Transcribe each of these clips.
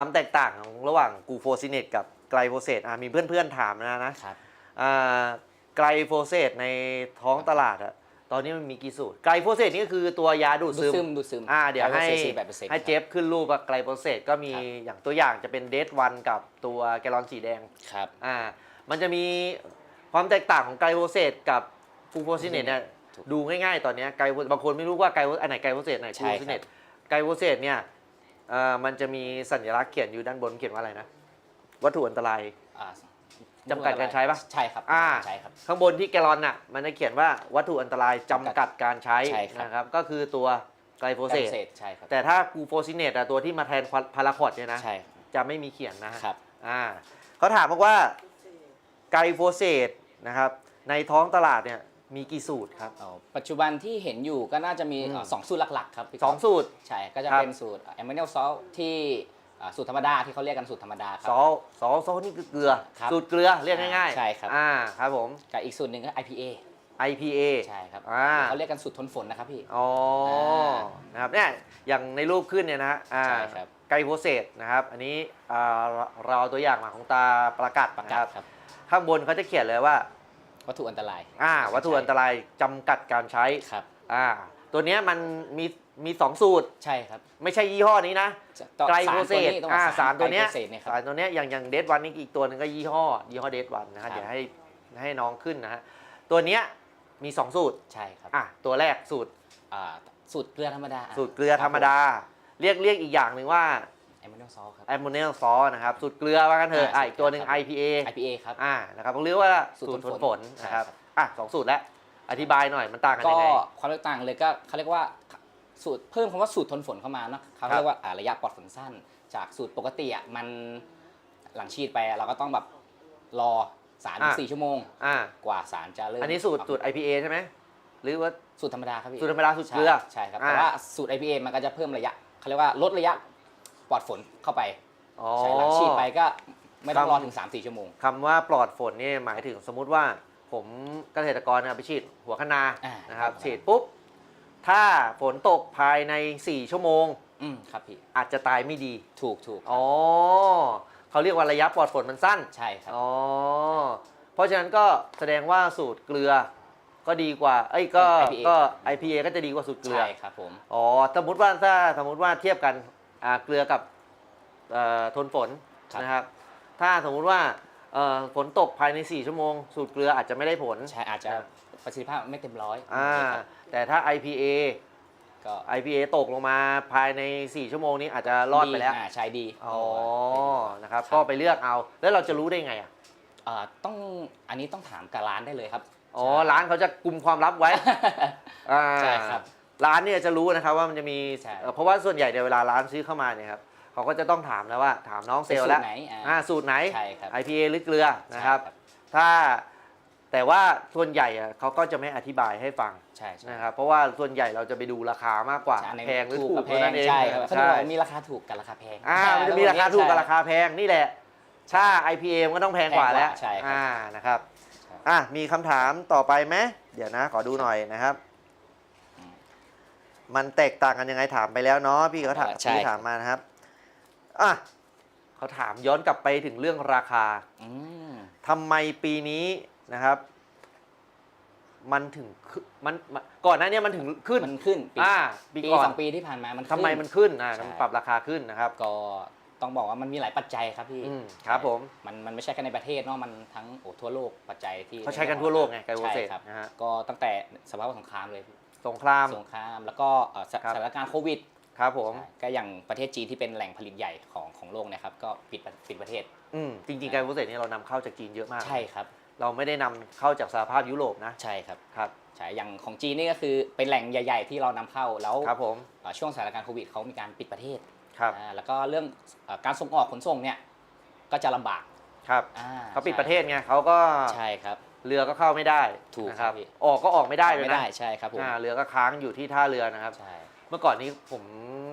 ความแตกต่างของระหว่างกูโฟซิเนตกับไกลโฟเซตอะมีเพื่อนๆถามนะนะครับอ่าไกลโฟเซตในท้องตลาดอะตอนนี้มันมีกี่สูตรไกลโฟเซตนี่ก็คือตัวยาดูดดูดซึซึมมดูดซึมอ่าเดี๋ยวให้แบบเปอร์เซ็นต์ให้เจฟขึ้นรูปว่าไกลโฟเซตก็มีครับอย่างตัวอย่างจะเป็นเดทวันกับตัวแกลลอนสีแดงครับอ่ามันจะมีความแตกต่างของไกลโฟเซตกับกูโฟซิเนตเนี่ยถูกดูง่ายๆ ตอนเนี้ยไกลโฟบางคนไม่รู้ว่าไกลโฟอันไหนไกลโฟเซตไหนใช่กูครับโฟซิเนตไกลโฟเซตเนี่ยเอ่อ มันจะมีสัญลักษณ์เขียนอยู่ด้านบนเขียนว่าอะไรนะ วัตถุอันตรายอ่าจำกัดการใช้ปะใช่ครับอ่าใช่ครับ ข้างบนที่แกลลอนน่ะ มันจะเขียนว่าวัตถุอันตรายจำกัดการใช้ใช่ครับนะครับ ก็คือตัวไกลโฟเซตเศษใช่ครับ แต่ถ้ากูโฟซิเนตอะตัวที่มาแทนพาราคอดเนี่ยนะใช่จะไม่มีเขียนนะฮะครับ อ่าเขาถามบอกว่าไกลโฟเซตนะครับ ในท้องตลาดเนี่ย มีกี่สูตรครับอ๋อปัจจุบันที่เห็นอยู่ก็น่าจะมีอืมเอ่อสองสูตรหลักๆครับพี่สองก๊ฟสูตร ใช่ก็จะครับ เป็นสูตรแอมเบอร์ซอลที่อ่าสูตรธรรมดาที่เขาเรียกกันสูตรธรรมดาคซรัอบซอซอนี่คือเกลือ ครับสูตรเกลือเรียกง่ายๆใช่ครับ อ่าครับผม กับอีกสูตรหนึ่งก็ IPA IPA ใช่ครับอ่า เขาเรียกกันสูตรทนฝนนะครับพี่ อ๋ออ่านะครับเนี่ยอย่างในรูปขึ้นเนี่ยนะฮะอ่าใช่ครับ ไกลโฟเซตนะครับ อันนี้อ่าเราเราเอาตัวอย่างมาของตาประกัดประนะกาคศรับ ครับ ข้างบนเขาจะเขียนเลยว่า วัตถุอันตรายอ่าวัตถุอันตรายจำกัดการใช้ครับอ่าตัวเนี้ยมันมีมีสองสูตร ใช่ครับไม่ใช่ยี่ห้อนี้นะจะต่อไกลสาโฟรเซตัวตนี้ต้องอ่าสารตัวเนี้ยไกลโฟเซตเนี่ยครับสารตัวเนี้ยอย่างอย่างเดทวันนี่อีกตัวหนึงก็ยี่ห้อยี่ห้อเดทวันนะครัฮะบเดี๋ยวให้ให้น้องขึ้นนะฮะตัวเนี้ยมีสองสูตรใช่ครับอะตัวแรกสูตรอ่าสูตรเกลือธรรมดา สูตรเกลือธรรมดา เรียกเรียกอีกอย่างหนึ่งว่า แอมเบอร์ซอลครับ แอมโมเนียลซอนะครับสูตรเกลือว่ากันเถอะอ่าอะอีกตัวหนึ่งสูตรเกลือครับ IPA IPA ครับ อ่านะครับต้องเรียกว่าสูสูตตรรฝฝนนฝนนะครับใช่ครับอะสองสูตรแล้วอธิบายหน่อยมันต่างกันก็ยังไง ความแตกต่างเลยก็เขาเรียกว่าสูตรเพิ่มคำว่าสูตรทนฝนเข้ามาเนาะเขาครับเรียกว่าอ่าระยะปลอดฝนสั้น จากสูตรปกติอะมันหลังฉีดไปอะเราก็ต้องแบบรอสามถึงสี่ชั่วโมง อ่ากว่าสารจะเริ่มอันนี้สูตรสูตร IPA ใช่ไหมหรือว่า สูตรธรรมดาครับพี่สูตรธรรมดาสูตรเกลือใช่ครับอ่าแต่ว่าสูตร IPA มันก็จะเพิ่มระยะเขาเรียกว่าลดระยะ ปลอดฝนเข้าไปอ๋อใช่หลังฉีดไปก็ไม่ต้องครับรอถึง 3-4 ชั่วโมง คำว่าปลอดฝนนี่หมายถึงสมมุติว่าผมเกษตรกรเนี่ยไปฉีดหัวคะนาอ่านะครับ ครับ ฉีดปุ๊บ ถ้าฝนตกภายใน 4 ชั่วโมง อืมครับพี่อาจจะตายไม่ดี ถูกถูกครับอ๋อเขาเรียกว่าระยะปลอดฝนมันสั้น ใช่ครับ อ๋อ เพราะฉะนั้นก็แสดงว่าสูตรเกลือก็ดีกว่า เอ้ยก็ IPA ก็ IPA ก็จะดีกว่าสูตรเกลือ ใช่ครับผม อ๋อ สมมติว่าถ้าสมมติว่าเทียบกัน อ่าเกลือกับเอ่อทนฝนครับ นะครับ ถ้าสมมุติว่าเอ่อฝนตกภายใน 4 ชั่วโมง สูตรเกลืออาจจะไม่ได้ผลใช่อาจจะครับประสิทธิภาพไม่เต็มร้อยอ่าครับแต่ถ้า IPA ก็ IPA ตกลงมาภายใน 4 ชั่วโมงนี้อาจจะรอดไปแล้วาใช่ดีอ๋อ นะครับครับ ก็ไปเลือกเอา แล้วเราจะรู้ได้ไงอะ อ่าต้องอันนี้ต้องถามกับร้านได้เลยครับอ๋อ ใช่ ร้านเขาจะกุมความลับไว้ อ่าใช่ครับ ร้านเนี่ยจะรู้นะครับว่ามันจะมีใช่ เอ่อเพราะว่าส่วนใหญ่เดี๋ยวเวลาร้านซื้อเข้ามาเนี่ยครับเขาก็จะต้องถามแล้วว่าถามน้องเซลล์แล้วสูตรไหนอ่าอ่าสูตรไหน ใช่ครับ IPA หรือเกลือนะครับใช่ถ้าแต่ว่าส่วนใหญ่อะเขาก็จะไม่อธิบายให้ฟังใช่ใช่นะครับเพราะว่าส่วนใหญ่เราจะไปดูราคามากกว่า ใช่ในแพงหรือถูกักบแพเท่างนั้นเองใช่ครับเขาจะใช่บอกว่ามีราคาถูกกับราคาแพงอ่ามันจะมีราคาถูกกับราคาแพงนี่แหละถ้า IPA มันก็ต้องแพงกว่าแล้วใช่ครับ อ่านะครับใช่อะมีคำถามต่อไปไหมเดี๋ยวนะขอดูหน่อยนะครับอืม มันแตกต่างกันยังไงถามไปแล้วเนาะพี่เขาถามใช่ พี่ถามมานะครับอะเขาถามย้อนกลับไปถึงเรื่องราคาอืม ทำไมปีนี้นะครับ มันถึงขึ้นมันมันก่อนหน้านี้มันถึงขึ้นมันขึ้นปีอ่าปีปีก่อนสองปีที่ผ่านมามันทำไมขึ้มันขึ้นอ่าใช่ มันปรับราคาขึ้นนะครับ ก็ต้องบอกว่ามันมีหลายปัจจัยครับพี่อืมครับผม มันมันไม่ใช่แค่ในประเทศเนาะมันทั้งโอ้ทั่วโลกปัจจัยที่เขาใช้กันทั่วโลกไงไกลโวเซตใช่ครับนะฮะ ก็ตั้งแต่สภาวะสงครามเลย สงคราม สงครามแล้วก็เอ่อสครับ สถานการณ์โควิดครับผม ใช่ก็อย่างประเทศจีนที่เป็นแหล่งผลิตใหญ่ของของโลกเนะครับก็ปิดประปิดประเทศอืมจริงๆไกลโวเซตนี่เรานำเข้าจากจีนเยอะมาก ใช่ครับเราไม่ได้นำเข้าจากสหภาพยุโรปนะ ใช่ครับครับ ใช่อย่างของจีนนี่ก็คือเป็นแหล่งใหญ่ ๆ ที่เรานำเข้าแล้วครับผม เอ่อช่วงสถานการณ์โควิดเขามีการปิดประเทศครับ อ่าแล้วก็เรื่องเอ่อการส่งออกขนส่งเนี่ยก็จะลำบากครับ อ่เขาปิดใช่ประเทศไงเขาก็ใช่ครับ เรือก็เข้าไม่ได้ถูกนะคครัรับบพี่ ออกก็ออกไม่ได้เลยไม่นะได้ใช่ครับผมอ่าเรือก็ค้างอยู่ที่ท่าเรือนะครับ ใช่ เมื่อก่อนนี้ผม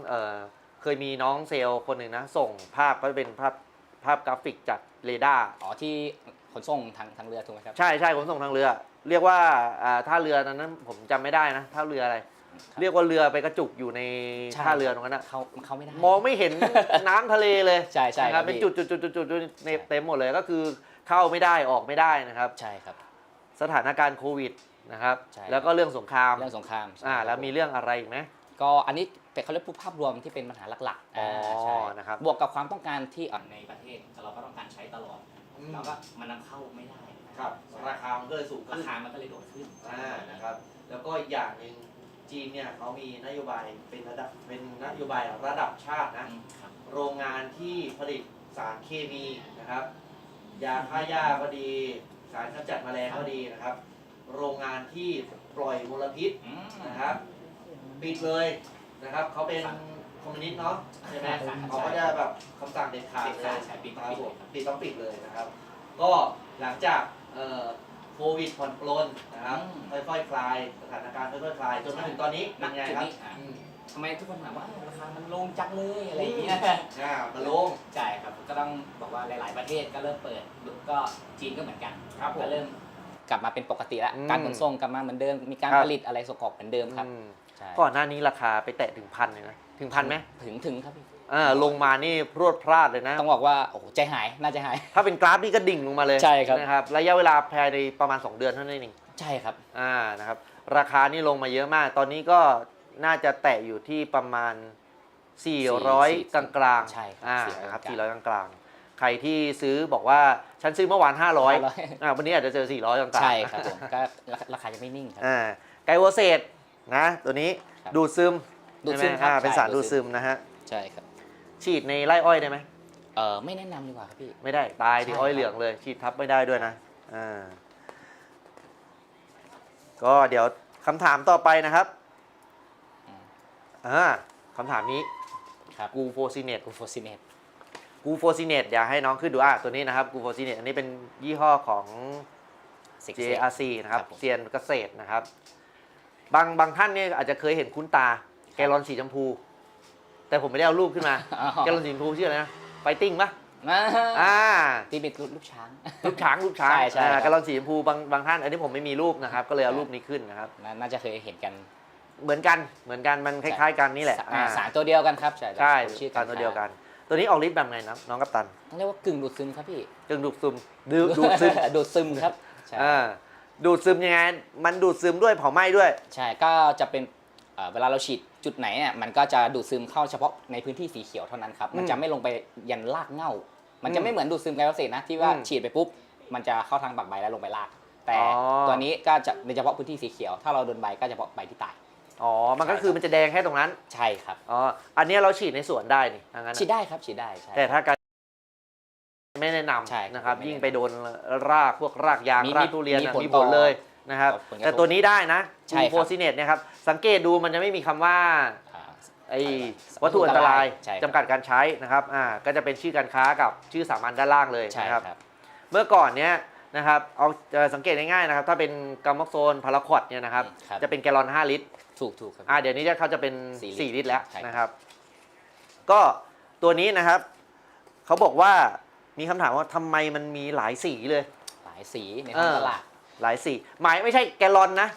เอ่อเคยมีน้องเซลล์คนหนึ่งนะ ส่งภาพก็เป็นภาพภาพกราฟิกจากเรดาร์อ๋อที่ขนส่งทางทางเรือถูกไหมครับ ใช่ใช่ขนส่งทางเรือ เรียกว่าอ่าท่าเรือนั้นนั้นผมจำไม่ได้นะท่าเรืออะไร เรียกว่าเรือไปกระจุกอยู่ในใช่ ท่าเรือตรงนั้นนะเขาเข้าไม่ได้ มองไม่เห็นน้ำทะเลเลยใช่ใช่นะคครัรับบเป็นพี่จุดจุดจุดจุดจุดในเต็มหมดเลยก็คือ เข้าไม่ได้ออกไม่ได้นะครับ ใช่ครับ สถานการณ์โควิดนะครับ ใช่ แล้วก็เรื่องสงครามเรื่องสงครามใช่อ่าครับแล้วมีเรื่องอะไรอีกไหม ก็อันนี้เป็นเขาเรียกภาพรวมที่เป็นปัญหาหลักๆอ๋ออ่าใช่นะครับ บวกกับความต้องการที่อะในประเทศเราก็ต้องการใช้ตลอดอืมแล้วก็มันนำเข้าไม่ได้ครับ ราคามันก็เลยสูงราขึ้นคามันก็เลยโดดขึ้นอ่านะครับ แล้วก็อีกอย่างหนึ่งจีนเนี่ยเขามีนโยบายเป็นระดับเป็นนโยบายระดับชาตินะ อืมครับ โรงงานที่ผลิตสารเคมีนะครับ ยาฆ่าหญ้าก็ดี สารกำจัดแมลงก็ดีนะครับ โรงงานที่ปล่อยมลพิษอืมนะครับ ปิดเลยนะครับเขาเป็นครับคอมมิวนิสต์เนาะใช่ไหมใช่ครับเขาก็จะแบบคำสั่งเด็ดขาดเด็ดเลขาดยใช่ปิดครับผมปิดเลยครับปิดต้องปิดเลยนะครับ ก็หลังจากเอ่อโควิดผ่อนปลนนะครับอืมค่อยๆคลายสถานการณ์ค่อยๆคลายจนมาถึงตอนนี้เป็นไงครับณจุดนี้อะอืม ทำไมทุกคนถามว่าเอ้าราคามันลงจังเลยอะไรอย่างเงี้ยอ่ามาลง ใช่ครับก็ต้องบอกว่าหลาย ๆ ประเทศก็เริ่มเปิดก็จีนก็เหมือนกันครับผม ก็เริ่มกลับมาเป็นปกติแล้วอืมการขนส่งกลับมาเหมือนเดิมมีการครับ ผลิตอะไรส่งออกเหมือนเดิมครับอืมใช่ก่อนหน้านี้ราคาไปแตะถึงพันเลยนะ ถึงพันไหมถึงถึงครับพี่อ่าลงมานี่พรวดพลาดเลยนะ ต้องบอกว่าโอ้โหใจหายน่าจะหาย ถ้าเป็นกราฟนี่ก็ดิ่งลงมาเลยใช่ครับ นะครับ ระยะเวลาภายในประมาณ 2 เดือนเท่านั้นเอง ใช่ครับ อ่า นะครับ ราคานี่ลงมาเยอะมาก ตอนนี้ก็ น่าจะแตะอยู่ที่ประมาณ 400 กลางกลางๆใช่ครับอ่า400นะครับกลาง400กลางกลางๆ ใครที่ซื้อบอกว่าฉันซื้อเมื่อวาน 500 500อ่าวันนี้อาจจะเจอ 400 กลางกลางใช่ครับผมก็ราราคายังไม่นิ่งครับอ่าไกโวเซตนะตัวนี้ครับดูดซึมดูดซึมใช่ไหครับอ่าเป็นสารใช่ดูดูดดซึซึมมนะฮะใช่ครับ ฉีดในไร่อ้อยได้ไหมเออไม่แนะนำดีกว่าครับพี่ ไม่ได้ตายดิใช่อ้อยครับเหลืองเลย ฉีดทับไม่ได้ด้วยนะอ่าก็เดี๋ยวคำถามต่อไปนะครับ อ่าคำถามนี้ครับกูโฟซิเนตกูโฟซิเนตกูโฟซิเนตอยากให้น้องขึ้นดูอะตัวนี้นะครับกูโฟซิเนตอันนี้เป็นยี่ห้อของ JRC นะครับครับผมเซียนเกษตรนะครับ บางบางท่านเนี่ยอาจจะเคยเห็นคุ้นตาแกลลอนสีชมพู แต่ผมไม่ได้เอารูปขึ้นมา แกลลอนสีชมพูชื่ออะไรนะไฟติ้งปะอ่าอ่าที่เป็นลูกช้างลูกช้างลูกช้างใช่ใช่อ่าครับแกลลอนสีชมพูบางบางท่าน อันนี้ผมไม่มีรูปนะครับ ก็เลยเอารูปนี้ขึ้นนะครับ น่าน่าจะเคยเห็นกัน เหมือนกันเหมือนกันมันคล้ายๆ กันนี่แหละอ่าอ่าสารตัวเดียวกันครับใช่ใช่ชื่อการตัวเดียวกัน ตัวนี้ออกฤทธิ์แบบไงนะน้องกัปตันต้องเรียกว่ากึ่งดูดซึมครับพี่จึงดูดซึมดูดูดซึมดูดซึมครับใช่อ่าดูดซึมยังไงมันดูดซึมด้วยเผาไหม้ด้วย ใช่ก็จะเป็นเอ่อเวลาเราฉีดจุดไหนเนี่ยมันก็จะดูดซึมเข้าเฉพาะในพื้นที่สีเขียวเท่านั้นครับมันอืมจะไม่ลงไปยันรากเหง้ามันอืจะมไม่เหมือนดูดซึมไกลโพเซตนะที่ว่าอืมฉีดไปปุ๊บมันจะเข้าทางบักใบแล้วลงไปราก แต่อ๋อตัวนี้ก็จะในเฉพาะพื้นที่สีเขียว ถ้าเราโดนใบก็เฉพาะใบที่ตาย อ๋อ มันก็คือมันจะแดงแค่ตรงนั้น ใช่ครับ อ๋อ อันเนี้ยเราฉีดในสวนได้นี่ทางนั้นฉีดน่ะได้ครับฉีดได้ใช่แต่ถ้าการไม่แนะนใช่ำนะครับไม่แนะนำยิ่งไปโดนรากพวกรากยางมีรากทุเรียนมีน่ะผลมีต่ผอลเลยนะครับผลกระทบแต่ตัวนี้ได้นะใช่ครับโฟซิเนตเนี่ยครับ สังเกตดูมันจะไม่มีคำว่าอ่าไอ้วัวัตตถุถุอันตรายอันตรายใช่ครับจำกัดการใช้นะครับ อ่า ก็จะเป็นชื่อการค้ากับชื่อสามัญด้านล่างเลยใช่นะคครัรับบเมื่อก่อนเนี้ยนะครับ เอาเอ่อสังเกตง่ายๆนะครับ ถ้าเป็นกัมมอกโซนพาราควอดเนี่ยนะครับครับจะเป็นแกลลอน 5 ลิตร ถูกถูกครับ อ่าเดี๋ยวนี้เขาจะเป็น สี่ลิตร4 ลิตรแล้วใช่ครับ นะครับ ก็ตัวนี้นะครับ เขาบอกว่ามีคำถามว่าทำไมมันมีหลายสีเลย หลายสีในท้องตลาด หลายสีหมายไม่ใช่แกลลอนนะ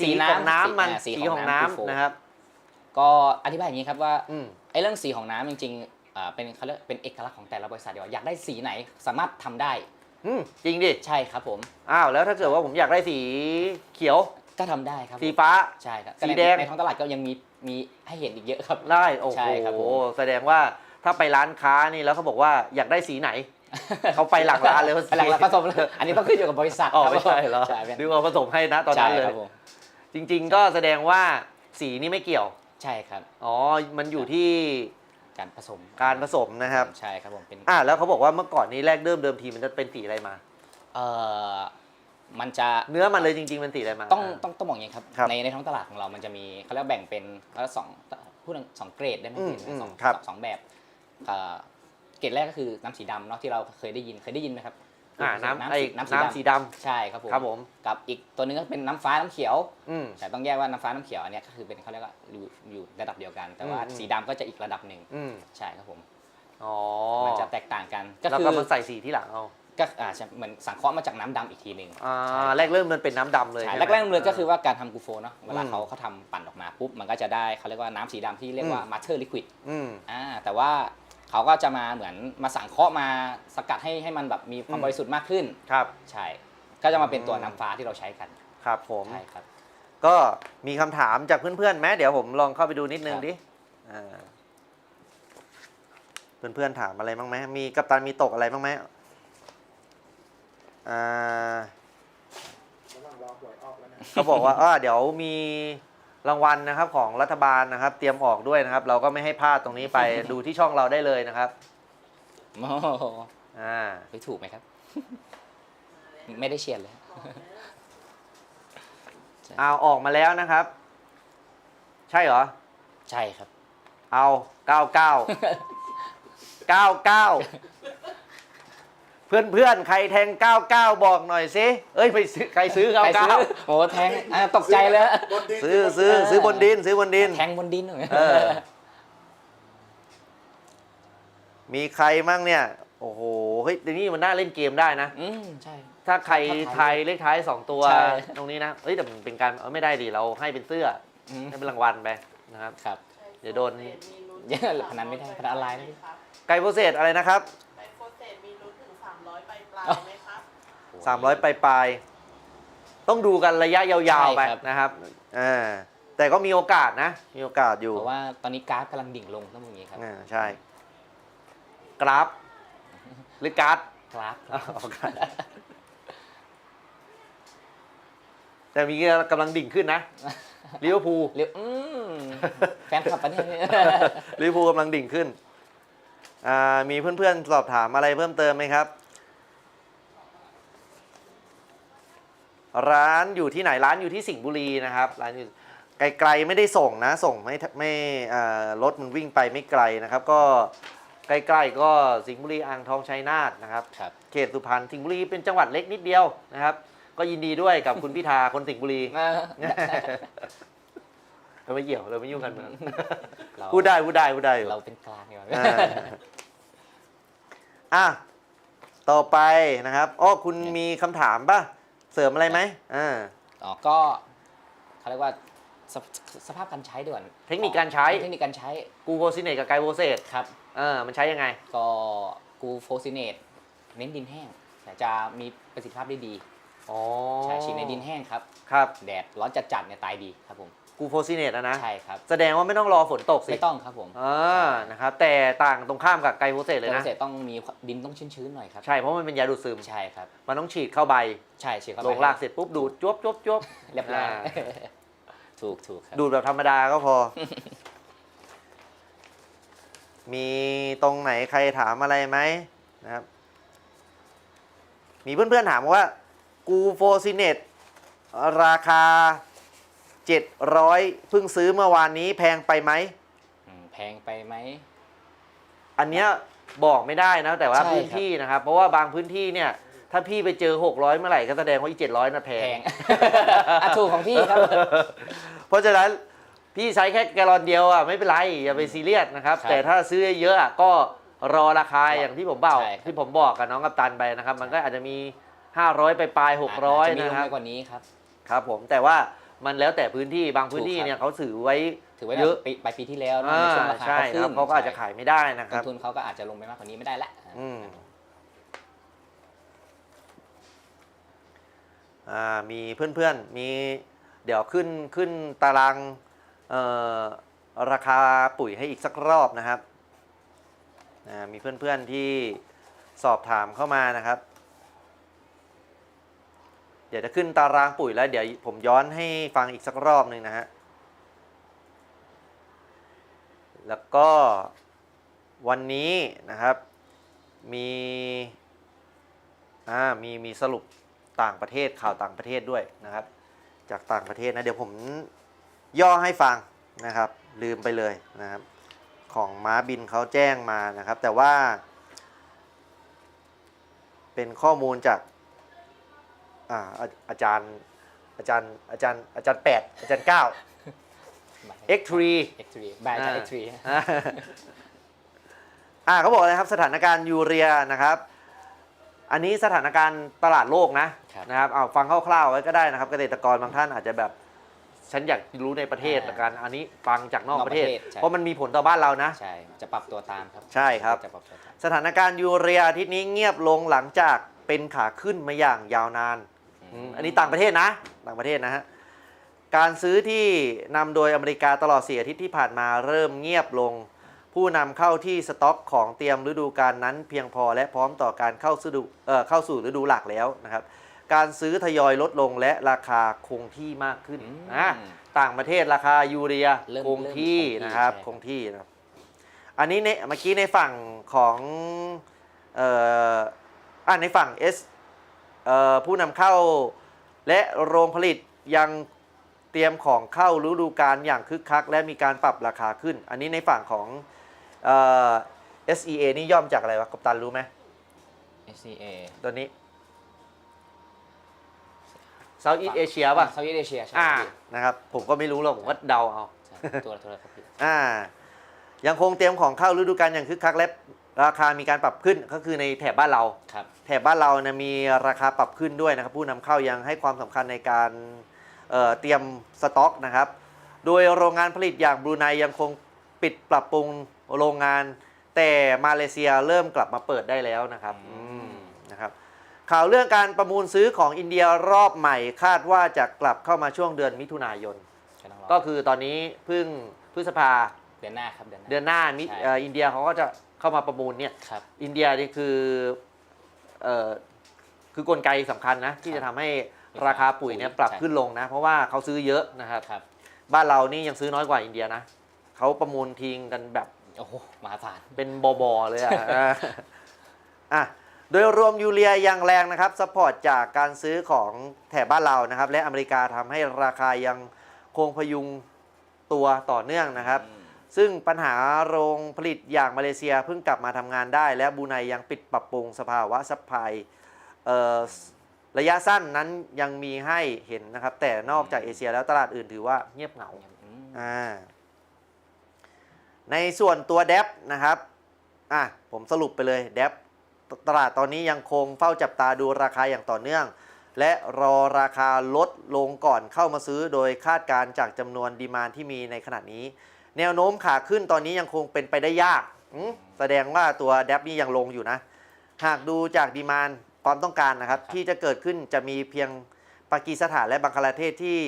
สีของน้ำมันอ่าสีของน้ำคือโฟนะครับ ก็อธิบายอย่างนี้ครับว่าอืม ไอ้เรื่องสีของน้ำจริงๆอ่าเป็นเขาเรียกเป็นเอกลักษณ์ของแต่ละบริษัทเดียวาอยากได้สีไหนสามารถทำได้อืมจริงดิ ใช่ครับผม อ้าว แล้วถ้าเกิดว่าผมอยากได้สีเขียว ก็ทำได้ครับสีฟ้า ใช่ครับสีก็ในแดง ในท้องตลาดก็ยังมีมีให้เห็นอีกเยอะครับ ได้โอ้ใช่โหครับผม แสดงว่าถ้าไปร้านค้านี่แล้วเขาบอกว่าอยากได้สีไหน เขาไปหลังร้านเลยว่าไปหลังร้านผสมเลยอันนี้ต้องขึ้นอยู่กับบริษัทอ๋อครับไม่ใช่เหรอใช่เป็นดูเอาผสมให้นะตอนนั้นเลยใช่ครับผมจริง ๆ ก็แสดงว่าสีนี่ไม่เกี่ยว ใช่ครับอ๋อ มันอยู่ที่การผสมการผสมนะครับ ใช่ครับผมเป็นอ่าแล้วเขาบอกว่าเมื่อก่อนนี้แรกเดิมเดิมทีมันจะเป็นสีอะไรมา เอ่อ มันจะเนื้อมันเลยจริง ๆ มันสีอะไรมา ต้องต้องต้องบอกอย่างนี้ครับ ครับในในท้องตลาดของเรามันจะมีเขาเรียกว่าแบ่งเป็นแล้วสองพูดถึงสองเกรดได้ไหมอืมพี่อืมสองครับ สองแบบเอ่อเกรดแรกก็คือน้ำสีดำเนาะที่เราเคยได้ยินเคยได้ยินไหมครับอ่าน้ำไอ้สีน้ำสีน้ำสีดำดใช่ครับผมำครับผม กับอีกตัวหนึงก็เป็นน้ำฟ้าน้ำเขียว อืม แต่ต้องแยกว่าน้ำฟ้าน้ำเขียวอันเนี้ยก็คือเป็นเขาเรียกว่าอยู่อยู่ระดับเดียวกัน แต่ว่าอืมอืมสีดำก็จะอีกระดับหนึ่งอืมใช่ครับผม อ๋อมันจะแตกต่างกันก็แล้วคือก็มาใส่สีที่หลังเอา ก็อาจจะเหมือนสังเคราะห์มาจากน้ำดำอีกทีหนึ่งอ่าแรกเริ่มมันเป็นน้ำดำเลยใช่ใช่ไหมแรกๆเลยก็คือว่าการทำกูโฟเนาะเวลาอืมเขาเขาทำปั่นออกมาปุ๊บมันก็จะได้เขาเรียกว่าน้ำสีดำที่เรียกว่าอืมมาเ t อร์ลิควิด อืม อ่าแต่ว่าเขาก็จะมาเหมือนมาสังเคราะห์มาสกัดให้ให้มันแบบมีความอืมบริสุทธิ์มากขึ้น ครับใช่ ก็จะมาเป็นตัวอืมน้ำฟ้าที่เราใช้กันครับผม ใช่ครับ ก็มีคำถามจากเพื่อนๆไหมเดี๋ยวผมลองเข้าไปดูนิดนึงครับ ดิอ่าเพื่อนๆถามอะไรบ้างไหมมีกัปตันมีตกอะไรบ้างไหม อ่าระหว่างรอหวยออกแล้วนะเขาบอกว่าอ่าเดี๋ยวมีรางวัลนะครับของรัฐบาลนะครับ เตรียมออกด้วยนะครับ เราก็ไม่ให้พลาดตรงนี้ไป ดูที่ช่องเราได้เลยนะครับโอ้โหอ่าไม่ถูกไหมครับ ไม่ได้เชียร์เลย เอาออกมาแล้วนะครับ ใช่เหรอ ใช่ครับ เอาเก้าเก้าเก้าเก้าเพื่อนเพื่อนๆใครแทงเก้าเก้าบอกหน่อยสิเอ้ยไปซื้อใครซื้อเก้าใครซื้เก้าอโอ้แทงอะตกใจเลย บนดินซื้อซื้อซื้อบนดินซื้อบนดิน แทงบนดินหน่อยเออ มีใครมั่งเนี่ย โอ้โหเฮ้ยเดี๋ยวนี้มันน่าเล่นเกมได้นะ อืมใช่ ถ้าใครถ้าไททายยเลขท้ายสองตัวใช่ ตรงนี้นะเอ้ยแต่มันเป็นการเออไม่ได้ดิเราให้เป็นเสื้ออืมให้เป็นรางวัลไปนะครับ ครับ เดี๋ยวโดนเยอะพนันไม่ได้พนันออนไลน์นะพี่ ไกลโปรเซสอะไรนะครับ ไบโฟเซตมีลุ้นถึง 300ไปปลายไหมครับ300ปลายปลายๆต้องดูกันระยะยาวๆไปใช่ครับ นะครับอ่าแต่ก็มีโอกาสนะ มีโอกาสอยู่เพราะว่าตอนนี้กราฟกำลังดิ่งลงต้องอย่างนี้ครับอ่าใช่ กราฟ หรือการ์ด กราฟอ๋อการ์ดแต่มีกำลังดิ่งขึ้นนะลิเวอร์พูล เรียกอืมแฟนคลับปะเนี่ย ลิเวอร์พูลกำลังดิ่งขึ้นอ่ามีเพื่อนๆ สอบถามอะไรเพิ่มเติมไหมครับ ร้านอยู่ที่ไหนร้านอยู่ที่สิงห์บุรีนะครับ ร้านอยู่ไกลๆไม่ได้ส่งนะ ส่งไม่ไม่อ่ารถมันวิ่งไปไม่ไกลนะครับ ก็ใกล้ๆก็สิงห์บุรีอ่างทองชัยนาทนะครับครับ เขตสุพรรณสิงห์บุรีเป็นจังหวัดเล็กนิดเดียวนะครับ ก็ยินดีด้วยกับคุณพิธาคนสิงห์บุรี เราไม่เกี่ยวเราไม่ยุ่งกันเมืองเราพูดได้พูดได้พูดได้อยู่เราเป็นกลางดีกว่าอ่าอะต่อไปนะครับอ้อคุณมีคำถามป่ะ เสริมอะไรไหมอ่าอ๋อก็เขาเรียกว่าสภสภาพการใช้ด่วนเทคนิคการใช้ เทคนิคการใช้กูโคซิเนตกับไกโวเซตครับเออมันใช้ยังไง ก็กูโฟซิเนตเน้นดินแห้งแต่จะมีประสิทธิภาพได้ดีอ๋อใช้ฉีดในดินแห้งครับ ครับ แดดร้อนจัดๆเนี่ยตายดีครับผม กูโฟซิเนตนะนะใช่ครับ แสดงว่าไม่ต้องรอฝนตกสิไม่ต้องครับผมอ่านะครับแต่ต่างตรงข้ามกับไกโวเซตเลยเกนะษตรต้องมีดินต้องชื้นๆหน่อยครับ ใช่เพราะมันเป็นยาดูดซึมใช่ครับ มันต้องฉีดเข้าใบใช่ฉีดเข้าลไปงรากเสร็จปุ๊บดูดจวบจวบจวบเรียบร้อยอ่าถูกถูกครับดูดแบบธรรมดาก็พอ มีตรงไหนใครถามอะไรไหมนะครับ มีเพื่อนๆถามว่ากูโฟซิเนตราคา 700เพิ่งซื้อเมื่อวานนี้แพงไปไหม อืมแพงไปไหม อันเนี้ยบอกไม่ได้นะ แต่ว่าใช่ครับ พื้นที่นะครับ เพราะว่าบางพื้นที่เนี่ย ถ้าพี่ไปเจอ 600 เมื่อไหร่ก็แสดงว่าอี700น่ะแพแพง ง อะถูกของพี่ครับ เพราะฉะนั้นพี่ใช้แค่แกลลอนเดียวอะไม่เป็นไร อย่าไปซีเรียสนะครับ ครับแต่ถ้าซื้อเยอะๆอะก็รอราคาอย่างที่ผมบอกใช่ครับ ที่ผมบอกกับน้องกัปตันไปนะครับ มันก็อาจจะมี 500 ไปปลายๆ600จะมีลนะงครับ ไปกว่านี้ครับ ครับผมแต่ว่า มันแล้วแต่พื้นที่บางพื้นที่ถูกครับเนี่ยเขาถือไว้ถือไว้เยอะปีไปปีที่แล้วนะอ่าในช่วงราคาใช่เขาคขึ้รับนเขาก็อาจจะใช่ขายไม่ได้นะคต้รันบทุนเขาก็อาจจะลงไปมากกว่านี้ไม่ได้ละอืมอ่ามีเพื่อนๆมีเดี๋ยวขึ้นขึ้นตารางเอ่อราคาปุ๋ยให้อีกสักรอบนะครับอ่ามีเพื่อนๆที่สอบถามเข้ามานะครับเดี๋ยวจะขึ้นตารางปุ๋ยแล้วเดี๋ยวผมย้อนให้ฟังอีกสักรอบหนึ่งนะฮะ แล้วก็วันนี้นะครับมีอ่ามีมีสรุปต่างประเทศข่าวต่างประเทศด้วยนะครับ จากต่างประเทศนะเดี๋ยวผมย่อให้ฟังนะครับ ลืมไปเลยนะครับ ของม้าบินเขาแจ้งมานะครับ แต่ว่า เป็นข้อมูลจาก อ่าอาอาจารย์อาจารย์อาจารย์อาจารย์แปดอาจารย์เก้า X3 X3 บายจากอ่า X3 อ่าอ่าเขาบอกเลยครับสถานการณ์ยูเรียนะครับ อันนี้สถานการณ์ตลาดโลกนะครับ นะครับเอาฟังคร่าวๆไว้ก็ได้นะครับเกษตรกรบางท่านอาจจะแบบฉันอยากรู้ในประเทศอ่าละกันอันนี้ฟังจากนอกนอกประเทศประเทศใช่ เพราะมันมีผลต่อบ้านเรานะ ใช่ จะปรับตัวตามครับใช่ครับ จะปรับตัวตามสถานการณ์ยูเรียอาทิตย์นี้เงียบลงหลังจากเป็นขาขึ้นมาอย่างยาวนาน อืมอันนี้ต่างประเทศนะต่างประเทศนะฮะการซื้อที่นำโดยอเมริกาตลอด4อาทิตย์ที่ผ่านมาเริ่มเงียบลง ผู้นำเข้าที่สต็อกของเตรียมฤดูกาลนั้นเพียงพอและพร้อมต่อการเข้าสู่ฤดูเอ่อเข้าสู่ฤดูหลักแล้วนะครับการซื้อทยอยลดลงและราคาคงที่มากขึ้นอืมอะต่างประเทศราคายูเรียเริ่มคงที่เริ่มคงที่นะครับใช่ครับคงที่นะครับอันนี้ในเมื่อกี้ในฝั่งของเอ่ออ่าในฝั่ง S เอ่อ ผู้นำเข้าและโรงผลิตยังเตรียมของเข้าฤดูกาลอย่างคึกคัก และมีการปรับราคาขึ้น อันนี้ในฝั่งของเอ่อ SEA นี่ย่อมจากอะไรวะกัปตันรู้ไหม SCA ตัวนี้ Southeast Asia ป่ะ เซาท์อีสเอเชียใช่อ่า พี่นะครับ ผมก็ไม่รู้หรอกผมก็เดาเอา ใช่ตัวตัวอะไรครับพี่ อ่า ยังคงเตรียมของเข้าฤดูกาลอย่างคึกคักและ ราคามีการปรับขึ้นก็คือในแถบบ้านเรา ครับแถบบ้านเรานะมีราคาปรับขึ้นด้วยนะครับ ผู้นำเข้ายังให้ความสำคัญในการเอ่อเตรียมสต็อกนะครับ โดยโรงงานผลิตอย่างบรูไนยังคงปิดปรับปรุงโรงงาน แต่มาเลเซียเริ่มกลับมาเปิดได้แล้วนะครับอือืมมนะครับ ข่าวเรื่องการประมูลซื้อของอินเดียรอบใหม่คาดว่าจะกลับเข้ามาช่วงเดือนมิถุนายน ก็ต้องรอก็คือตอนนี้เพิ่งพฤษภาเดือนหน้าครับเดือนหน้า เดือนหน้ามิใช่ เอ่ออินเดียเขาก็จะ เข้ามาประมูลเนี่ยครับ อินเดียนี่คือเอ่อคือกลไกสำคัญนะ ที่ครับจะทำให้ราคาปุ๋ยเนี่ยปุ๋ยปรับใช่ขึ้นลงนะ เพราะว่าเขาซื้อเยอะนะครับ ครับบ้านเรานี่ยังซื้อน้อยกว่าอินเดียนะเขาประมูลทิ้งกันแบบโอ้โหมหาศาล เป็นบอบอเลยอะ อะอะโดยรวมยูเรียยังแรงนะครับสปอร์ตจากการซื้อของแถบบ้านเรานะครับ และอเมริกาทำให้ราคายังคงพยุงตัวต่อเนื่องนะครับ อืม ซึ่งปัญหาโรงผลิตอย่างมาเลเซียเพิ่งกลับมาทำงานได้ และบรูไนยังปิดปรับปรุงสภาวะซัพพลายเอ่อระยะสั้นนั้นยังมีให้เห็นนะครับ แต่นอกจากเอเชียแล้วตลาดอื่นถือว่าเงียบเหงาอืมอ่าในส่วนตัวเดฟนะครับอะผมสรุปไปเลยเดฟตลาดตอนนี้ยังคงเฝ้าจับตาดูราคาอย่างต่อเนื่อง และรอราคาลดลงก่อนเข้ามาซื้อโดยคาดการณ์จากจำนวนดีมานที่มีในขณะนี้ แนวโน้มขาขึ้นตอนนี้ยังคงเป็นไปได้ยากอืมแสดงว่าตัวเดฟนี่ยังลงอยู่นะ หากดูจากดีมานความต้องการนะครับครับ ที่จะเกิดขึ้นจะมีเพียงปากีสถานและบังคลาเทศที่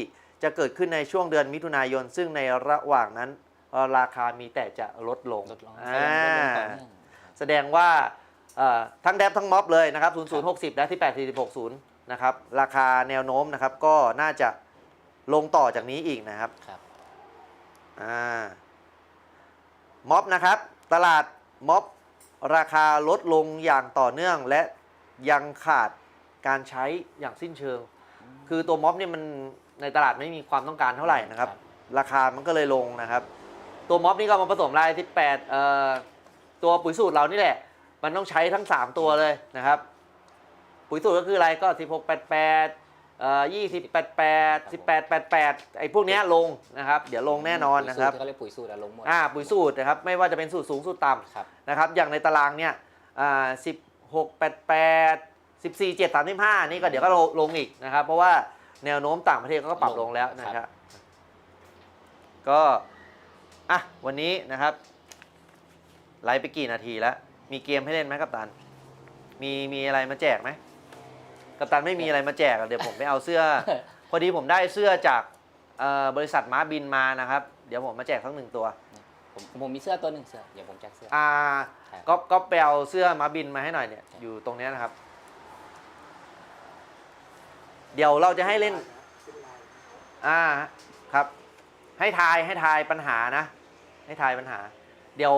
จะเกิดขึ้นในช่วงเดือนมิถุนายน ซึ่งในระหว่างนั้นเอ่อราคามีแต่จะลดลงลดลงอ่าลดลงต่อเนื่องแสดงว่าเอ่อทั้งแดบทั้งม็อบเลยนะครับ 0060 และที่ 8460 นะครับ ราคาแนวโน้มนะครับก็น่าจะลงต่อจากนี้อีกนะครับครับ อ่าม็อบนะครับ ตลาดม็อบราคาลดลงอย่างต่อเนื่องและยังขาดการใช้อย่างสิ้นเชิง คือตัวม็อบเนี่ยมันในตลาดไม่มีความต้องการเท่าไหร่นะครับ ราคามันก็เลยลงนะครับ ตัวม็อบนี่ก็มาผสมรายที่8เอ่อตัวปุ๋ยสูตรเรานี่แหละ มันต้องใช้ทั้ง 3 ตัวเลยนะครับ ปุ๋ยสูตรก็คืออะไรก็ 16 88เอ่อ20 88 18 88ไอ้พวกเนี้ยลงนะครับ เดี๋ยวลงแน่นอนนะครับปุ๋ยสูตที่เขาเรียกปุ๋ยสูตรอะลงหมดอ่าปุ๋ยสูตรนะครับไม่ว่าจะเป็นสูตรสูงสูตรต่ครับำนะครับอย่างในตารางเนี่ยอ่า16 88 14 7 35นี่ก็เดี๋ยวก็ลงลงอีกนะครับ เพราะว่าแนวโน้มต่างประเทศก็ปรับลงแล้วนะครับก็อะวันนี้นะครับไลฟ์ไปกี่นาทีแล้ว มีเกมให้เล่นไหมกัปตัน มีมีอะไรมาแจกไหม กัปตันไม่มีอะไรมาแจกอะเดี๋ยวผมไปเอาเสื้อ พอดีผมได้เสื้อจากเอ่อบริษัทม้าบินมานะครับ เดี๋ยวผมมาแจกทั้งหนึ่งตัว ผมผมมีเสื้อตัวหนึ่งเสื้อ เดี๋ยวผมแจกเสื้อ อ่าครับ ก็ก็ไปเอาเสื้อม้าบินมาให้หน่อยเนี่ย อยู่ตรงเนี้ยนะครับ เดี๋ยวเราจะให้เล่นขึ้นไลน์อ่าครับ ให้ทายให้ทายปัญหานะ ให้ทายปัญหา เดี๋ยว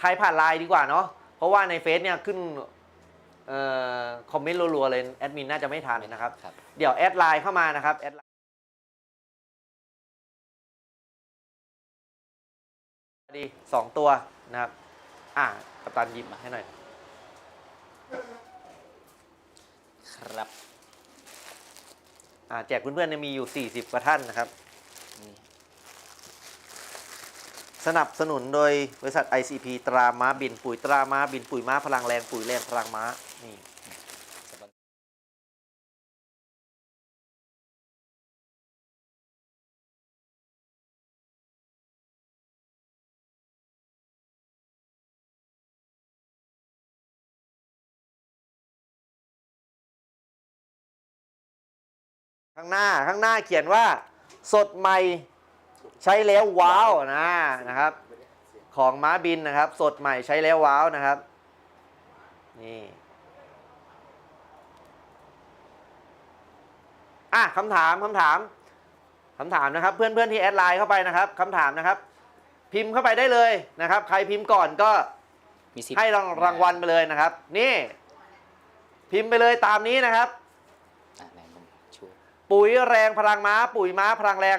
ทายผ่านไลน์ดีกว่าเนาะเพราะว่าในเฟซเนี่ยขึ้น เอ่อคอมเมนต์รัวๆเลยแอดมินน่าจะไม่ทันนะครับ ครับ เดี๋ยวแอดไลน์เข้ามานะครับแอดไลน์ดีสองตัวนะครับ อ่ากัปตันหยิบมาให้หน่อย ครับอ่าแจกเพื่อนๆเนี่ยมีอยู่ 40 กว่าท่านนะครับ นี่สนับสนุนโดยบริษัท ICP ตราม้าบิน ปุ๋ยตราม้าบินปุ๋ยม้าพลังแรงปุ๋ยแรงพลังม้า นี่ข้างหน้าข้างหน้าเขียนว่าสดใหม่ใช้แล้วว้าวนะนะครับ ของม้าบินนะครับ สดใหม่ใช้แล้วว้าวนะครับ นี่ อะคำถามคำถามคำถามนะครับ เพื่อนเพื่อนที่แอดไลน์เข้าไปนะครับคำถามนะครับ พิมพ์เข้าไปได้เลยนะครับ ใครพิมพ์ก่อนก็มีสิทธิ์ให้รางรางวัลไปเลยนะครับ นี่ พิมพ์ไปเลยตามนี้นะครับ อะไหนผมช่วยปุ๋ยแรงพลังม้า ปุ๋ยม้าพลังแรง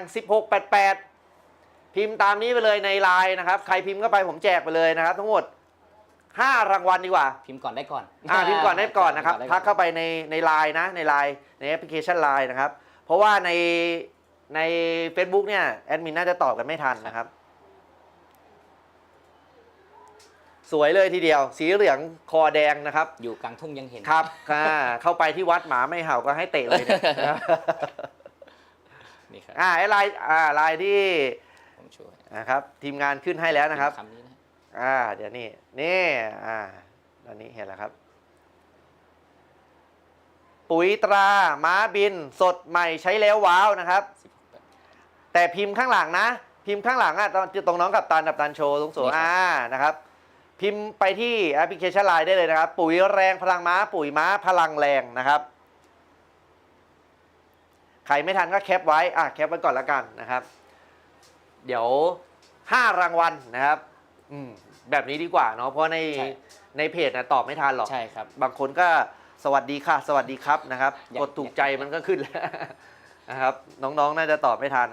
1688 พิมพ์ตามนี้ไปเลยในไลน์นะครับ ใครพิมพ์เข้าไปผมแจกไปเลยนะครับ ทั้งหมด 5 รางวัลดีกว่า พิมพ์ก่อนได้ก่อนอ่าพิมพ์ก่อนได้ก่อนนะครับพิมพ์ทักเข้าไปในในไลน์นะในไลน์ในแอปพลิเคชันไลน์นะครับ เพราะว่าในใน Facebook เนี่ยแอดมินน่าจะตอบกันไม่ทันนะครับ สวยเลยทีเดียว สีเหลืองคอแดงนะครับ อยู่กลางทุ่งยังเห็นครับอ่าเข้าไปที่วัดหมาไม่เห่าก็ให้เตะเลยเนี่ยนี่ครับอ่าไอ้ลายอ่าลายที่ผมช่วยนะครับ ทีมงานขึ้นให้แล้วนะครับคำนี้นะ อ่าเดี๋ยวนี้นี่อ่าตอนนี้เห็นแล้วครับ ปุ๋ยตราม้าบิน สดใหม่ใช้แล้วว้าวนะครับสิบหกแบบแต่พิมพ์ข้างหลังนะ พิมพ์ข้างหลังอะตรงตรงน้องกับตันกับตันโชว์ตรงสูงอ่านะครับ พิมพ์ไปที่แอปพลิเคชันไลน์ได้เลยนะครับ ปุ๋ยแรงพลังม้า ปุ๋ยม้าพลังแรงนะครับใครไม่ทันก็แคปไว้อะแคปไว้ก่อนละกันนะครับ เดี๋ยวห้ารางวัลนะครับ อืมแบบนี้ดีกว่าเนาะเพราะในใช่ ในเพจนะตอบไม่ทันหรอก ใช่ครับ บางคนก็สวัสดีค่ะ สวัสดีครับนะครับ อยาก กดถูกใจมันก็ขึ้นแล้ว นะครับ น้องๆ น่าจะตอบไม่ทัน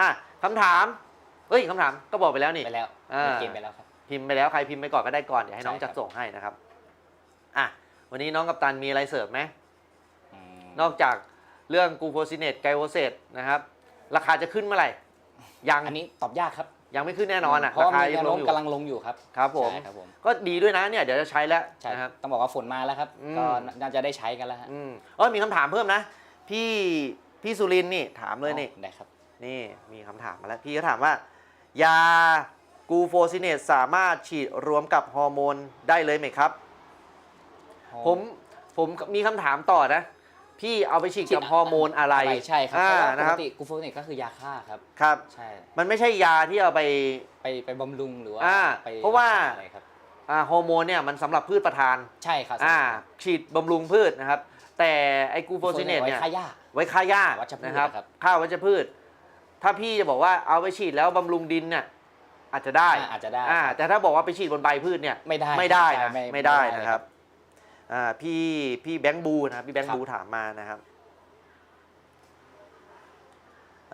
อะคำถามเอ้ยคำถามก็บอกไปแล้วนี่ ไปแล้วอ่า เล่นเกมไปแล้วครับ พิมพ์ไปแล้วใครพิมพ์ไปก่อนก็ได้ก่อนเดี๋ยวให้น้องใช่ครัจับดส่งให้นะครับ อะวันนี้น้องกับตันมีอะไรเสริมไหมอืมนอกจากเรื่องกูโฟซิเนตไกโอเซตนะครับ ราคาจะขึ้นเมื่อไหร่ยัง อันนี้ตอบยากครับ ยังไม่ขึ้นแน่นอนอะเพราะราว่าคามียัแนงวลโน้งมอยู่กำลังลงอยู่ครับครับผม ใช่ครับผมก็ดีด้วยนะเนี่ยเดี๋ยวจะใช้แล้วใช่นะครับ ต้องบอกว่าฝนมาแล้วครับ อืม ก็น่าจะได้ใช้กันแล้วฮะอืมเออมีคำถามเพิ่มนะ พี่พี่สุรินทร์นี่ถามเลยนี่อ๋อได้ครับ นี่มีคำถามมาแล้ว พี่ก็ถามว่า ยากูโฟซิเนตสามารถฉีดรวมกับฮอร์โมนได้เลยไหมครับ ผมผมมีคำถามต่อนะ พี่เอาไปฉีดกับฮอร์โมนอะไรใช่ครับอ่าเพราะว่าปนะคกรับติกูโฟเนตก็คือยาฆ่าครับครับ ใช่ มันไม่ใช่ยาที่เอาไปไปไปบำรุงหรือว่าอ่าไปเพราะว่ากษอะไรครับอ่าฮอร์โมนเนี่ยมันสำหรับพืชประทานใช่ครับอ่าฉีดบำรุงพืชนะครับ แต่ไอ้กูโฟซิเนตไว้เนี่ยฆ่าหญ้าไว้ฆ่าหญ้าวัชพืชนะครับนะครับฆ่าวัชพืช ถ้าพี่จะบอกว่าเอาไปฉีดแล้วบำรุงดินเนี่ยอาจจะได้อ่าอาจจะได้อ่าครับแต่ถ้าบอกว่าไปฉีดบนใบพืชเนี่ยไม่ได้ไม่ได้ใช่นะไม่ไม่ได้ไม่ได้นะครับอ่า พี่พี่แบงค์บูนะครับพี่แบงค์ครับบูถามมานะครับ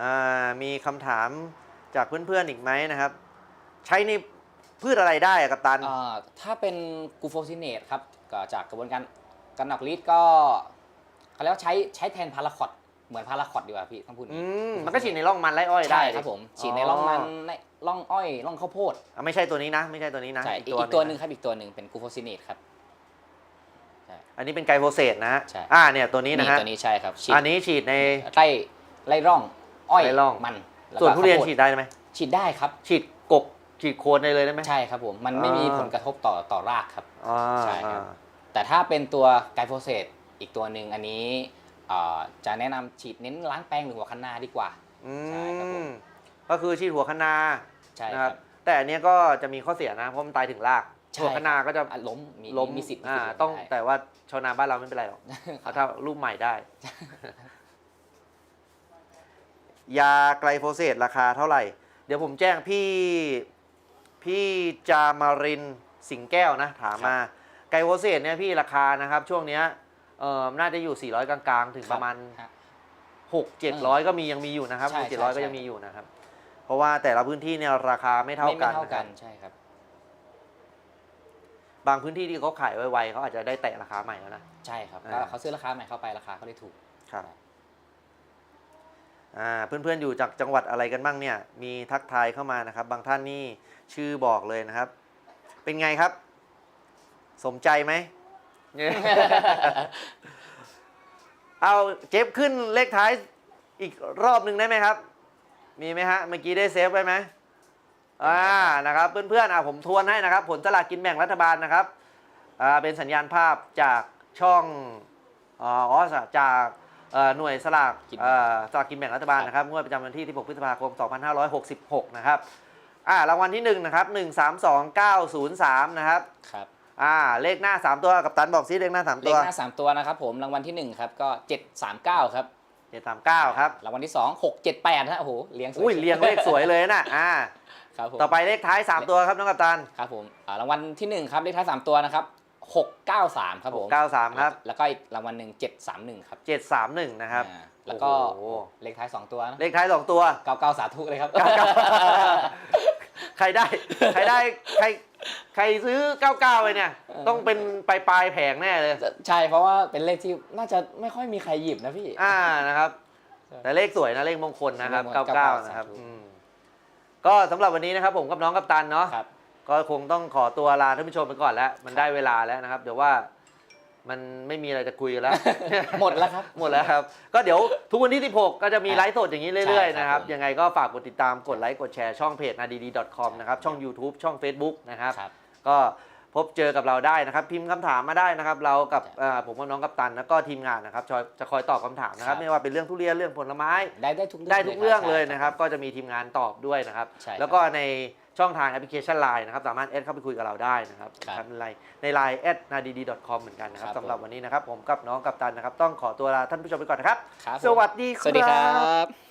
อ่ามีคำถามจากเพื่อนๆอีกไหมนะครับ ใช้ในพืชอะไรได้อะกัปตันอ่าถ้าเป็นกูโฟซิเนตครับก็จากกระบวนการการออกฤทธิ์ก็เขาเรียกว่าใช้ใช้แทนพาราคอตเหมือนพาราคอตดีกว่าพี่ต้องพูดอย่างอืนี้มมันก็ฉีดในร่องมันไรอ้อยได้ใช่ดิครับผมฉีดในร่องมันในร่องอ้อยร่องข้าวโพดอะไม่ใช่ตัวนี้นะ ไม่ใช่ตัวนี้นะใช่อีกอีกตัวหนึ่งครับอีกตัวหนึ่งเป็นกูโฟซิเนตครับ อันนี้เป็นไกลโฟเซตนะฮะใช่ อ่าเนี่ยตัวนี้นะฮะตัวนี้ใช่ครับฉีดอันนี้ฉีดใน ไล่ไล่ร่อง อ้อยไล่ร่อง มันแล้ก็ส่วนทุเรียนข้าวโพฉีดได้ไหมฉีดได้ครับ ฉีดกกฉีดโคนได้เลยได้ไหม ใช่ครับผม มันไม่มีอ่า ผลกระทบต่อต่อรากครับ อ่าใช่ครับอ่าแต่ถ้าเป็นตัวไกลโฟเซตอีกตัวหนึ่งอันนี้เอ่อจะแนะนำฉีดเน้นล้างแป้งหรือหัวคะน้าดีกว่า อืใช่ครับผม มก็คือฉีดหัวคะนาใช่นะคครัรับ บ แต่อันเนี้ยก็จะมีข้อเสียนะเพราะมันตายถึงราก ใช่หัวคะนาก็จะอะล้มมีล้มมีสิทธิ์มีอ่าสิทธิ์ต้องได้ แต่ว่าชาวนาบ้านเราไม่เป็นไรหรอกเอาถ้ารูปใหม่ได้ ยาไกลโฟเซตราคาเท่าไหร่ เดี๋ยวผมแจ้งพี่พี่จามารินสิงแก้วนะ ถามมา ไกลโฟเซตเนี่ยพี่ราคานะครับ ช่วงเนี้ยเออน่าจะอยู่ 400 กลางๆ ถึงประมาณฮะ6 700ก็มียังมีอยู่นะครับใช่6ใช่700ก็ใช่ ยังมีอยู่นะครับ เพราะว่าแต่ละพื้นที่เนี่ยราคาไม่เท่าไม่กัไม่นเท่านะคกัรันบใช่ครับ บางพื้นที่ที่เขาขายไวๆเขาอาจจะได้แตะราคาใหม่แล้วนะ ใช่ครับอ่าก็เขาซื้อราคาใหม่เข้าไปราคาเขาได้ถูก ครับอ่าเพื่อนๆอยู่จากจังหวัดอะไรกันบ้างเนี่ย มีทักทายเข้ามานะครับ บางท่านนี่ชื่อบอกเลยนะครับ เป็นไงครับ สมใจไหม เอาเจ็บขึ้นเลขท้ายอีกรอบหนึ่งได้ไหมครับ มีไหมฮะ เมื่อกี้ได้เซฟไว้ไหม อ่านะครับเพื่อนๆอะผมทวนให้นะครับ ผลสลากกินแบ่งรัฐบาลนะครับอ่าเป็นสัญญาณภาพจากช่องอ๋ออ๋อจากเอ่อหน่วยสลากกินเอ่อสลากกินแบ่งรัฐบาลนะครับงวดประจำวันที่ 16 พฤษภาคม 2566 นะครับอ่ารางวัลที่1นะครับ132903 นะครับครับอ่าเลขหน้า 3 ตัวกับตันบอกซิเลขหน้า3เลตัขวหน้า 3 ตัวนะครับผมรางวัลที่ 1 ครับ ก็ 739 ครับ 739 ครับ รางวัลที่ 2 678ฮะโอ้โหเลี้ยงสวยอุ้ยเรียงเลขสวยเลยนะอ่า ครับผมต่อไปเลขท้าย 3 ตัวครับน้องกัปตันครับผมอ่ารางวัลที่ 1 ครับเลขท้าย 3 ตัวนะครับ693 ครับผม693ครับ แล้วก็อีกรางวัลหนึ่ง731 ครับ 731 นะครับอ่าแล้วก็โอ้โหเลขท้าย 2 ตัวนะเลขท้าย 2 ตัว99สาธุเลยครับ ใครได้ใครได้ใครใครซื้อ 99 ไปเนี่ยเออต้องเป็นปลายปลายๆแผงแน่เลย ใช่เพราะว่าเป็นเลขที่น่าจะไม่ค่อยมีใครหยิบนะพี่ อ่านะครับใช่แต่เลขสวยนะเลขมงคลนะครับเลขมงคล99 นะครับสาธุอืม ก็สำหรับวันนี้นะครับผมกับน้องกัปตันเนาะ ครับ ก็คงต้องขอตัวลาท่านผู้ชมไปก่อนแล้ว มันได้เวลาแล้วนะครับ เดี๋ยวว่ามันไม่มีอะไรจะคุยกันแล้ว หมดแล้วครับ หมดแล้วครับ ก็เดี๋ยวทุกวันที่ 16 ก็จะมีไลฟ์สดอย่างนี้เรื่อยใช่ๆครับนะครับ ผม ยังไงก็ฝากกดติดตามกดไลค์กดแชร์ช่องเพจ nadd.com นะครับ ช่อง YouTube ช่อง Facebook นะครับ ครับ ก็ พบเจอกับเราได้นะครับ พิมพ์คำถามมาได้นะครับ เรากับครับเอ่อผมกับน้องกัปตันแล้วก็ทีมงานนะครับจะจะคอยตอบคำถามนะครับครับไม่ว่าเป็นเรื่องทุเรียนเรื่องผลไม้ ได้ได้ทุกเรื่องได้ทุกเรื่องเลยใช่นะครับ ก็จะมีทีมงานตอบด้วยนะครับ ใช่ครับ แล้วก็ในช่องทางแอปพลิเคชัน Line นะครับ สามารถแอดเข้าไปคุยกับเราได้นะครับครับในไลน์ในไลน์แอด nadd.com เหมือนกันนะครับครับ สำหรับผมวันนี้นะครับ ผมกับน้องกัปตันนะครับ ต้องขอตัวลาท่านผู้ชมไปก่อนนะครับ ครับผมสวัสดีครับ สวัสดีครับ